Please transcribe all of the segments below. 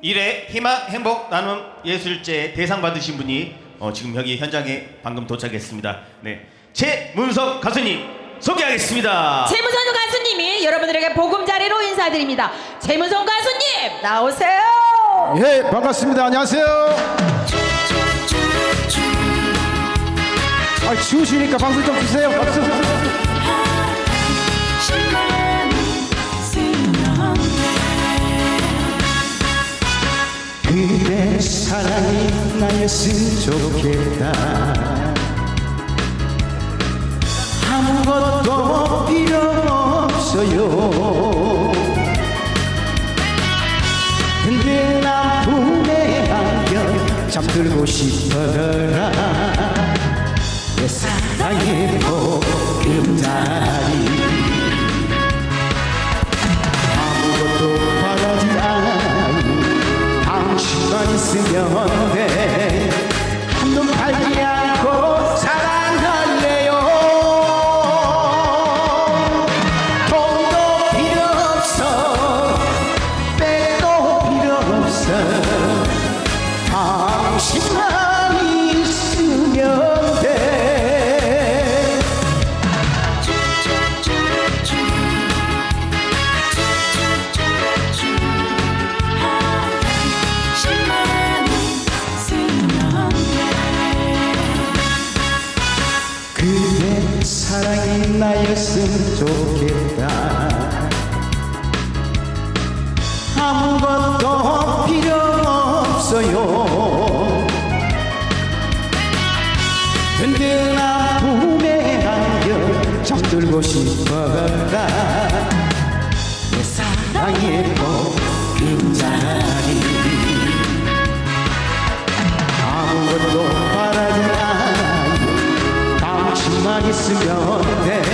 일회 희망 행복 나눔 예술제 대상 받으신 분이 어, 지금 여기 현장에 방금 도착했습니다. 네, 최문석 가수님 소개하겠습니다. 최무성 가수님이 여러분들에게 보금자리로 인사드립니다. 최무성 가수님 나오세요. 예, 반갑습니다. 안녕하세요. 아, 추우시니까 방송 좀 주세요. 박수. 그대 사랑이 나였으면 좋겠다. 아무것도 필요 없어요. 근데 나 품에 안겨 잠들고 싶어라 내 사랑의 보금자리 당 나였으면 좋겠다. 아무것도 필요 없어요. 든든한 품에 안겨 잠들고 싶어라 내 사랑의 보금자리. 아무것도 바라지 않아요. 당신만 있으면 돼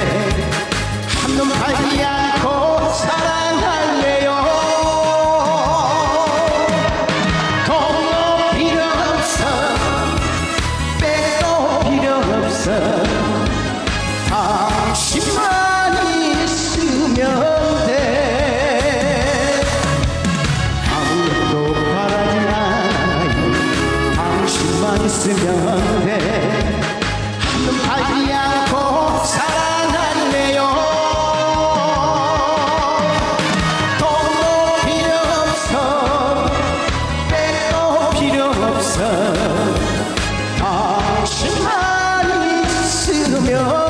있으면 돼 한눈 팔지 않고 사랑할래요 돈도 필요 없어. 때도 필요 없어. 당신만 있으면